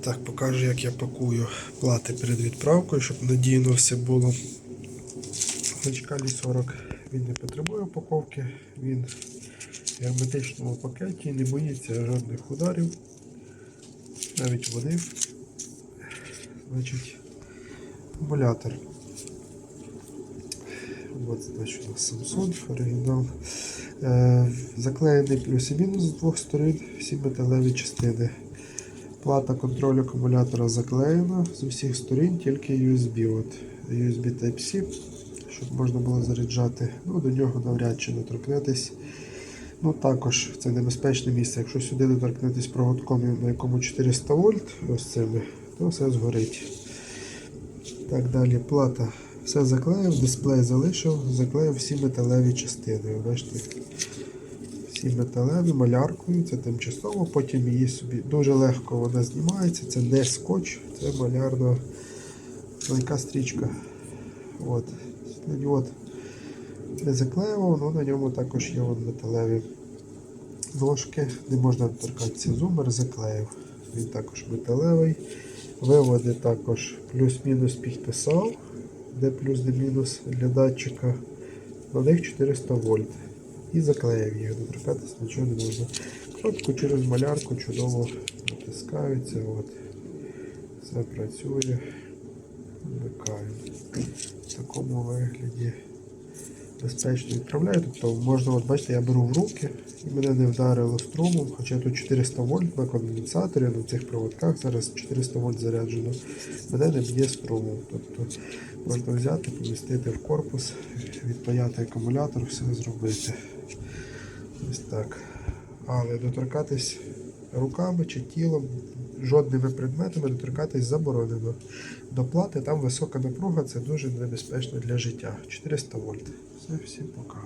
Так, покажу, як я пакую плати перед відправкою, щоб надійно все було. Значка Лі 40 він не потребує упаковки, він в герметичному пакеті, не боїться жодних ударів, навіть води. Значить, акумулятор. От, значить, у нас Samsung, оригінал. Е, заклеєний плюс і мінус з двох сторін, всі металеві частини. Плата контролю акумулятора заклеєна з усіх сторін, тільки USB. От, USB Type-C, щоб можна було заряджати. Ну, до нього навряд чи доторкнетесь. Ну, також це небезпечне місце. Якщо сюди доторкнетесь проводком, на якому 400 вольт, ось цими, то все згорить. Так, далі плата. Все заклеїв, дисплей залишив, заклеїв всі металеві частини. Бачите, всі металеві маляркою, це тимчасово, потім її собі дуже легко вона знімається, це не скотч, це малярна тонка стрічка. От. От. Не заклеював, але на ньому також є от металеві ножки, не можна торкатися зумер, заклеїв. Він також металевий. Виводи також плюс-мінус підписав, де плюс, де мінус для датчика. На них 400 вольт. І заклеїв їх, доторкатися нічого не можна. Кнопку через малярку чудово натискаються. От. Все працює. Вмикаю. В такому вигляді безпечно відправляю. Тобто можна, от бачите, я беру в руки і мене не вдарило струмом, хоча тут 400 вольт на конденсаторі, на цих проводках зараз 400 вольт заряджено. Мене не б'є струмом. Тобто можна взяти, помістити в корпус, відпаяти акумулятор, все зробити. Ось так. Але доторкатись руками чи тілом, жодними предметами доторкатись заборонено. До плати там висока напруга, це дуже небезпечно для життя. 400 вольт. Все, всім пока.